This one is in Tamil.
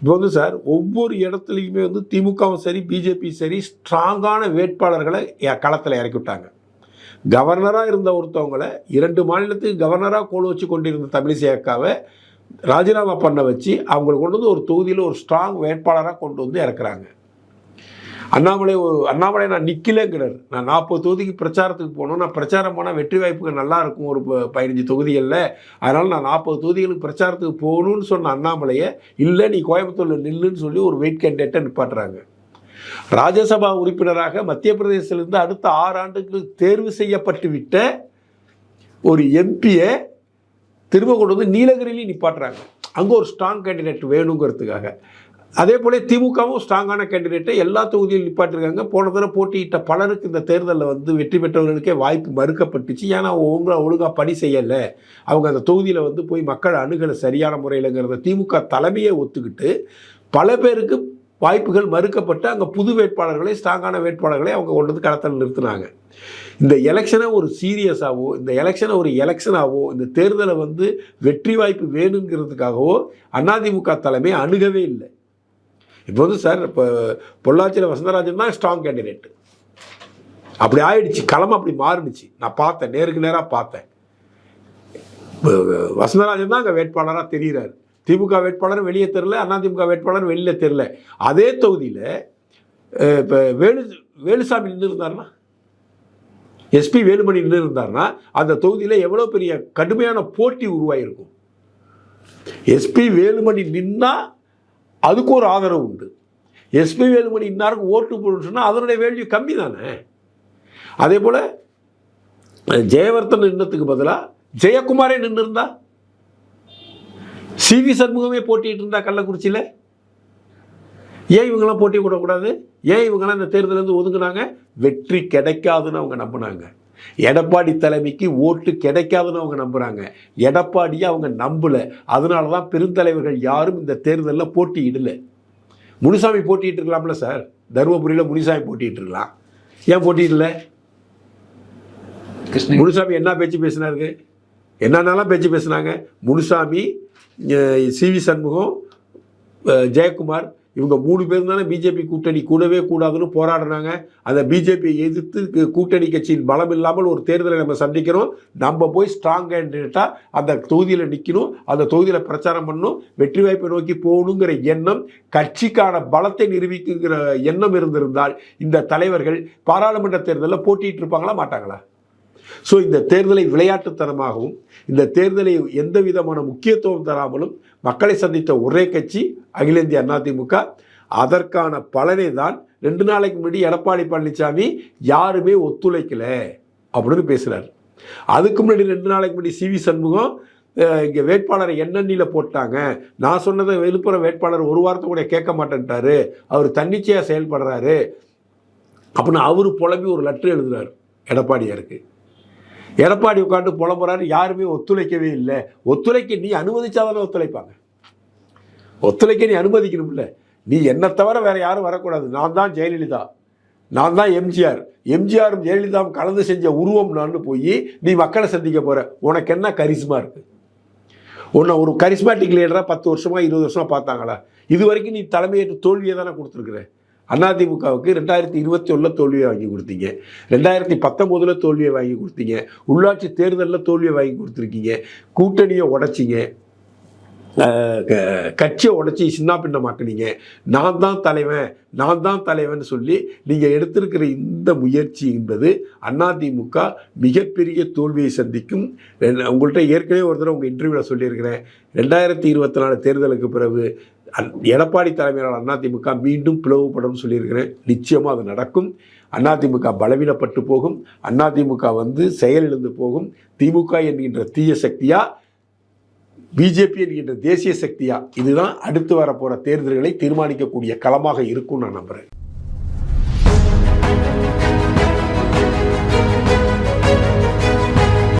இப்போ வந்து சார் ஒவ்வொரு இடத்துலையுமே வந்து திமுகவும் சரி பிஜேபி சரி ஸ்ட்ராங்கான வேட்பாளர்களை களத்தில் இறக்கி விட்டாங்க. கவர்னராக இருந்த ஒருத்தவங்களை இரண்டு மாநிலத்துக்கு கவர்னராக கோல் வச்சு கொண்டிருந்த தமிழிசை அக்காவை ராஜினாமா பண்ண வச்சு அவங்களை கொண்டு வந்து ஒரு தொகுதியில் ஒரு ஸ்ட்ராங் வேட்பாளராக கொண்டு வந்து இறக்குறாங்க. அண்ணாமலை அண்ணாமலை நான் நிற்கலங்கிறார் நான் நாற்பது தொகுதிக்கு பிரச்சாரத்துக்கு போகணும். நான் பிரச்சாரம் போனால் வெற்றி வாய்ப்புகள் நல்லா இருக்கும் ஒரு ப- பதினஞ்சு தொகுதிகளில். அதனால் நான் நாற்பது தொகுதிகளுக்கு பிரச்சாரத்துக்கு போகணும்னு சொன்ன அண்ணாமலையை இல்லை நீ கோயம்புத்தூரில் நில்லுன்னு சொல்லி ஒரு வெயிட் கேண்டேட்டை நிப்பாட்டுறாங்க. ராஜ்யசபா உறுப்பினராக மத்திய பிரதேசத்திலிருந்து அடுத்த ஆறு ஆண்டுக்கு தேர்வு செய்யப்பட்டு விட்ட ஒரு எம்பியை திரும்ப கொண்டு வந்து நீலகிரிலையும் நிப்பாட்டுறாங்க. அங்கே ஒரு ஸ்ட்ராங் கேண்டிடேட் வேணுங்கிறதுக்காக. அதே போல திமுகவும் ஸ்ட்ராங்கான கேண்டிடேட்டை எல்லா தொகுதியிலும் நிப்பாட்டிருக்காங்க. போன தடவை போட்டியிட்ட பலருக்கு இந்த தேர்தலில் வந்து வெற்றி பெற்றவர்களுக்கே வாய்ப்பு மறுக்கப்பட்டுச்சு. ஏன்னா அவங்க ஒழுங்காக பணி செய்யலை. அவங்க அந்த தொகுதியில் வந்து போய் மக்கள் அணுகலை சரியான முறையிலங்கிறத திமுக தலைமையை ஒத்துக்கிட்டு பல பேருக்கு வாய்ப்புகள் மறுக்கப்பட்டு அங்கே புது வேட்பாளர்களை ஸ்ட்ராங்கான வேட்பாளர்களை அவங்க கொண்டு வந்து கடத்தல் நிறுத்தினாங்க. இந்த எலெக்ஷனை ஒரு சீரியஸாகவோ இந்த எலெக்ஷனை ஒரு எலெக்ஷனாகவோ இந்த தேர்தலை வந்து வெற்றி வாய்ப்பு வேணுங்கிறதுக்காகவோ அதிமுக தலைமை அணுகவே இல்லை. இப்போ வந்து சார் இப்போ பொள்ளாச்சியில் வசந்தராஜன் தான் ஸ்ட்ராங் கேண்டிடேட்டு அப்படி ஆயிடுச்சு. களம் அப்படி மாறுனுச்சு. நான் பார்த்தேன். நேருக்கு நேராக பார்த்தேன். வசந்தராஜன் தான் அங்கே வேட்பாளராக தெரிகிறார் திமுக வேட்பாளர் வெளியே தெரில அதிமுக வேட்பாளர் வெளியில் தெரில அதே தொகுதியில் இப்போ வேலு வேலுசாமி நின்று இருந்தாருன்னா எஸ்பி வேலுமணி நின்று இருந்தாருன்னா அந்த தொகுதியில் எவ்வளோ பெரிய கடுமையான போட்டி உருவாகிருக்கும் எஸ்பி வேலுமணி நின்னா அதுக்கு ஒரு ஆதரவு உண்டு. எஸ்பி வேலுமணி இன்னாருக்கு ஓட்டு போடணும்னு சொன்னால் அதனுடைய வேல்யூ கம்மி தானே. அதே போல் ஜெயவர்த்தன் நின்னத்துக்கு பதிலாக ஜெயக்குமாரே நின்று இருந்தா சிவி சண்முகமே போட்டிட்டு இருந்தா கள்ளக்குறிச்சியில்? ஏன் இவங்கெல்லாம் போட்டி விடக்கூடாது ஏன் இவங்கெல்லாம் இந்த தேர்தலேருந்து ஒதுங்கினாங்க? வெற்றி கிடைக்காதுன்னு அவங்க நம்பினாங்க. எடப்பாடி தலைமைக்கு ஓட்டு கிடைக்காதுன்னு அவங்க நம்புகிறாங்க எடப்பாடியை அவங்க நம்பலை. அதனால தான் பெருந்தலைவர்கள் யாரும் இந்த தேர்தலில் போட்டியிடலை. முனுசாமி போட்டிட்டு இருக்கலாம்ல சார். தருமபுரியில் முனிசாமி போட்டிட்டு இருக்கலாம். ஏன் போட்டியிடல? முனுசாமி என்ன பேச்சு பேசினாரு? என்னென்னலாம் பேச்சு பேசுனாங்க? முனுசாமி சிவி சண்முகம் அஹ், ஜெயக்குமார் இவங்க மூணு பேர் தானே பிஜேபி கூட்டணி கூடவே கூடாதுன்னு போராடுறாங்க. அதை பிஜேபியை எதிர்த்து கூட்டணி கட்சியின் பலம் இல்லாமல் ஒரு தேர்தலை நம்ம சந்திக்கிறோம். நம்ம போய் ஸ்ட்ராங் கேண்டிடேட்டாக அந்த தொகுதியில் நிற்கணும் அந்த தொகுதியில் பிரச்சாரம் பண்ணணும். வெற்றி வாய்ப்பை நோக்கி போகணுங்கிற எண்ணம் கட்சிக்கான பலத்தை நிரூபிக்குங்கிற எண்ணம் இருந்திருந்தால் இந்த தலைவர்கள் பாராளுமன்ற தேர்தலில் போட்டிட்டு இருப்பாங்களா மாட்டாங்களா? ஸோ இந்த தேர்தலை விளையாட்டுத்தனமாகவும் இந்த தேர்தலை எந்த விதமான முக்கியத்துவம் தராமலும் மக்களை சந்தித்த ஒரே கட்சி அகில இந்திய அதிமுக. அதற்கான பலனை தான் ரெண்டு நாளைக்கு முன்னாடி எடப்பாடி பழனிசாமி யாருமே ஒத்துழைக்கல அப்படின்னு பேசுகிறார் அதுக்கு முன்னாடி ரெண்டு நாளைக்கு முன்னாடி சி வி சண்முகம் இங்கே வேட்பாளரை எண்ணெண்ணியில் போட்டாங்க. நான் சொன்னதை விழுப்புரம் வேட்பாளர் ஒரு வாரத்தை கூட கேட்க மாட்டேன்ட்டாரு. அவர் தன்னிச்சையாக செயல்படுறாரு. அப்படின்னு அவர் புலம்பி ஒரு லெட்ரு எழுதுறாரு எடப்பாடியாருக்கு. எடப்பாடி உட்காந்து புலம்புறாரு யாருமே ஒத்துழைக்கவே இல்லை. ஒத்துழைக்க நீ அனுமதிச்சாதானே ஒத்துழைப்பாங்க. ஒத்துழைக்க நீ அனுமதிக்கணும்ல. நீ என்னை தவிர வேற யாரும் வரக்கூடாது. நான் தான் ஜெயலலிதா. நான் தான் எம்ஜிஆர். எம்ஜிஆரும் ஜெயலலிதாவும் கலந்து செஞ்ச உருவம் நான் போய் நீ மக்களை சந்திக்க போற. உனக்கு என்ன கரிசுமா இருக்கு? உன்னை ஒரு கரிஸ்மாட்டிக் லீடராக பத்து வருஷமா இருபது வருஷமா பார்த்தாங்களா? இது வரைக்கும் நீ தலைமையேற்று தோல்வியை தானே கொடுத்துருக்குற? அதிமுகவுக்கு ரெண்டாயிரத்தி இருபத்தி ஒன்றில் தோல்வியை வாங்கி கொடுத்தீங்க. ரெண்டாயிரத்தி பத்தொம்போதில் தோல்வியை வாங்கி கொடுத்தீங்க. உள்ளாட்சி தேர்தலில் தோல்வியை வாங்கி கொடுத்துருக்கீங்க. கூட்டணியை உடைச்சிங்க. கட்சியை உடச்சி சின்ன பின்னமாக்குனீங்க. நான் தான் தலைவன் நான் தான் தலைவன் சொல்லி நீங்கள் எடுத்திருக்கிற இந்த முயற்சி என்பது அதிமுக மிகப்பெரிய தோல்வியை சந்திக்கும். உங்கள்கிட்ட ஏற்கனவே ஒரு தடவை உங்கள் இன்டர்வியூவில் சொல்லியிருக்கிறேன். ரெண்டாயிரத்தி இருபத்தி நாலு தேர்தலுக்கு பிறகு எடப்பாடி தலைமையிலான அதிமுக மீண்டும் பிளவுபடும் சொல்லியிருக்கிறேன். நிச்சயமாக அது நடக்கும். அதிமுக பலவீனப்பட்டு போகும். அதிமுக வந்து செயலிழந்து போகும். திமுக என்கின்ற தீய சக்தியாக பிஜேபி என்கின்ற தேசிய சக்தியா இதுதான் அடுத்து வரப்போகிற தேர்தல்களை தீர்மானிக்கக்கூடிய களமாக இருக்கும் நான் நம்புகிறேன்